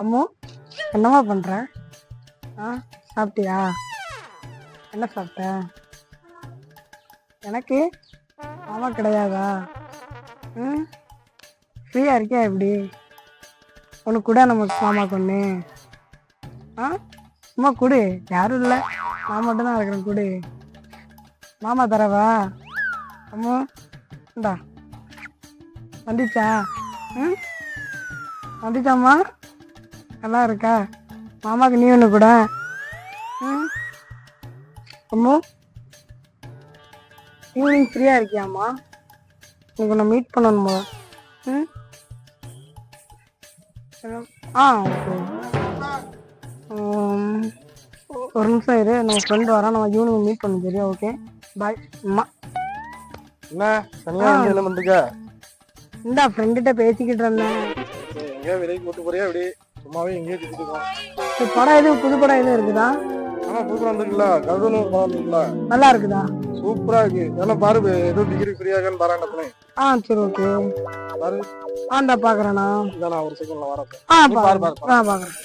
அம்மா என்னம்மா பண்ற? ஆ சாப்பிட்டியா? என்ன சாப்பிட்ட? எனக்கு மாமா கிடையாதா? ம்? ஃப்ரீயா இருக்கியா எப்படி உனக்கு கூட நம்ம மாமா கொண்டு ஆ? அம்மா கொடு. யாரும் இல்லை. நான் மட்டும்தான் இருக்கிறேன் கொடு. மாமா தரவா? அம்மா இந்தா. வந்துச்சா? ம்? வந்துச்சாம்மா? நல்லா இருக்கா மாமாக்கு நீ ஒன்று கூட. அம்மு? ஈவினிங் ஃப்ரீயாக இருக்கியாம்மா? உனக்கு நான் மீட் பண்ணணுமா? ம் hello. ஆ ஓகே ஒரு நிமிஷம் இரு. நம்ம ஃப்ரெண்டு வரான். நம்ம ஈவினிங் மீட் பண்ண சரியா? ஓகே பாய் அம்மா. என்ன? தனியா வந்து என்ன பண்றீங்க? இந்தா ஃப்ரெண்டுகிட்ட பேசிக்கிட்டு இருந்தேன். எங்கேயா விலைக்கு கூட்டு போறியா அப்படி சும்மாவே எங்கேயோ சுத்திட்டு இருக்கோம் இந்த படம் எதுவும் புது படம் எதுவும் இருக்குதா ஆனா சூப்பரா வந்துருக்குல்ல கருதனூர் படம் வந்துருக்குல்ல நல்லா இருக்குதா சூப்பரா இருக்கு இதெல்லாம் பாரு ஏதோ டிகிரி ஃப்ரீயா இருக்கான்னு பாரு அந்த பிள்ளை ஆ சரி ஓகே பாரு ஆ இந்தா பார்க்குறேண்ணா இதான் நான் ஒரு செகண்ட்ல வரேன் ஆ பாரு, பாருங்க பாரு, ஆ பார்க்குறேன்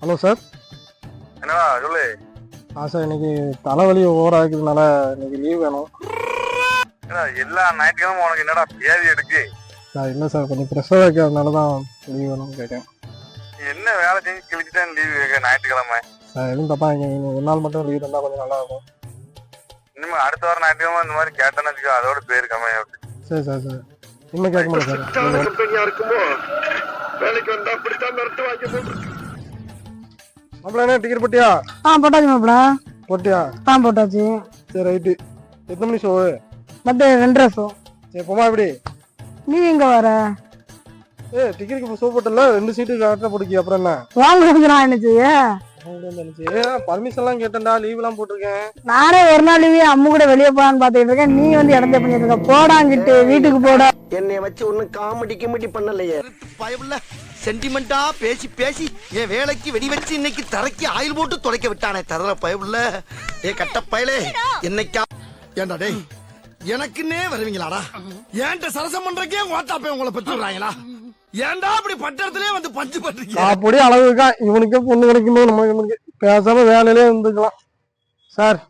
ஹலோ சார் என்னடா சொல்லு ஆ சார் இன்னைக்கு தலைவலி ஓவர் ஆகுறதுனால இன்னைக்கு லீவ் வேணும். என்னடா எல்லா ஞாயிற்றுக்கிழமை உனக்கு என்னடா வியாதி எடுக்கு சார் இல்லை சார் கொஞ்சம் ப்ரெஷராக இருக்கிறதுனால தான் லீவ் வேணும்னு கேட்டேன். நீ என்ன வேலை செஞ்சு கிழிச்சுட்டேன் லீவ் கேட்க ஞாயிற்றுக்கிழமை? சார் எதுவும் தப்பா இங்கே ஒரு நாள் மட்டும் லீவ் இருந்தால் கொஞ்சம் நல்லா இருக்கும். இனிமே அடுத்த வாரம் ஞாயிற்றுக்கிழமை இந்த மாதிரி கேட்டேன்னு வச்சுக்கோ அதோட பேர் கம்மியா சரி சார் சார். இனிமேல் கேட்க மாட்டேன் சார் இருக்குமோ வேலைக்கு வந்தா அப்படித்தான் மிரட்டு வாங்கி என்ன டிக்கெட் போட்டியா? ஆ போட்டாச்சு மாப்பிள. போட்டியா? ஆ போட்டாச்சு. சரி ரைட்டு எத்தனை மணி ஷோவு பட் ரெண்டு ரசம் சரி போமா எப்படி? நீ எங்க வர? ஏ டிக்கெட்டுக்கு இப்போ ஷோ போட்டல ரெண்டு சீட்டு கரெக்டாக போட்டுக்கி அப்புறம் என்ன? வாங்க நான் என்ன செய்ய பர்மிஷன்லாம் கேட்டேன்டா லீவ்லாம் போட்டிருக்கேன். நானே ஒரு நாள் லீவே அம்மு கூட வெளியே போலான்னு இருக்கேன். நீ வந்து இடத்த பண்ணிட்டு இருக்க போடாங்கிட்டு வீட்டுக்கு போடா. என்னைய வச்சு ஒன்னும் காமெடி கிமெடி பண்ணலையே. பயமுள்ள சென்டிமெண்டா பேசி பேசி என் வேலைக்கு வெடி வச்சு இன்னைக்கு தரைக்கு ஆயில் போட்டு துடைக்க விட்டானே. தரல பயவுள்ள. ஏ கட்ட பயலே என்னைக்கா? ஏண்டா டேய் எனக்குன்னே வருவீங்களாடா? ஏன்ட்ட சரசம் பண்றக்கே போய் உங்களை பெற்றுறாங்களா ஏன்டா அப்படி பட்டத்திலே வந்து பஞ்சு பண்றீங்க? அப்படி அளவுக்கா இவனுக்கு பொண்ணு கிடைக்குமோ நம்ம பேசாம வேலையிலே இருந்துக்கலாம். சார்.